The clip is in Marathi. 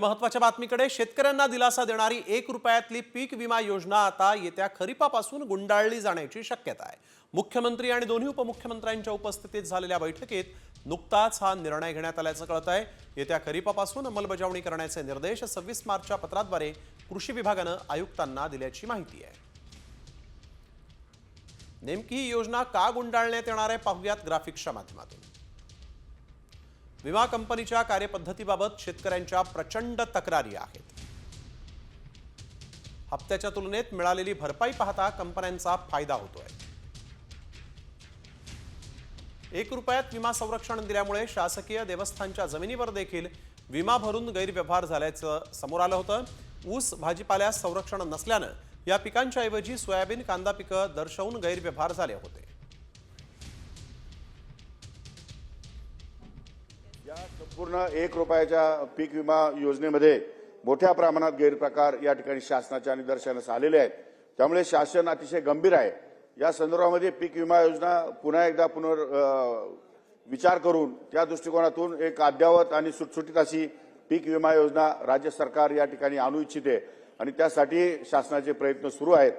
महत्त्वाच्या बातमीकडे शेतकऱ्यांना दिलासा देणारी एक रुपयातली पीक विमा योजना आता येत्या खरीपापासून गुंडाळली जाण्याची शक्यता आहे. मुख्यमंत्री आणि दोन्ही उपमुख्यमंत्र्यांच्या उपस्थितीत झालेल्या बैठकीत नुकताच हा निर्णय घेण्यात आल्याचं कळत आहे. येत्या खरीपापासून अंमलबजावणी करण्याचे निर्देश सव्वीस मार्चच्या पत्राद्वारे कृषी विभागानं आयुक्तांना दिल्याची माहिती आहे. नेमकी ही योजना का गुंडाळण्यात येणार आहे पाहुयात ग्राफिक्सच्या माध्यमातून. विमा कंपनीच्या कार्यपद्धतीबाबत शेतकऱ्यांच्या प्रचंड तक्रारी आहेत. हप्त्याच्या तुलनेत मिळालेली भरपाई पाहता कंपन्यांचा फायदा होतोय. एक रुपयात विमा संरक्षण दिल्यामुळे शासकीय देवस्थानच्या जमिनीवर देखील विमा भरून गैरव्यवहार झाल्याचं समोर आलं होतं. ऊस भाजीपाल्यास संरक्षण नसल्यानं या पिकांच्या ऐवजी सोयाबीन कांदा पिकं दर्शवून गैरव्यवहार झाले होते. या संपूर्ण एक रुपयाच्या पीक विमा योजनेमध्ये मोठ्या प्रमाणात गैरप्रकार या ठिकाणी शासनाच्या निदर्शनास आलेले आहेत. त्यामुळे शासन अतिशय गंभीर आहे. या संदर्भामध्ये पीक विमा योजना पुन्हा एकदा पुनर् विचार करून त्या दृष्टिकोनातून एक अद्यावत आणि सुटसुटीत अशी पीक विमा योजना राज्य सरकार या ठिकाणी आणू इच्छिते आणि त्यासाठी शासनाचे प्रयत्न सुरू आहेत.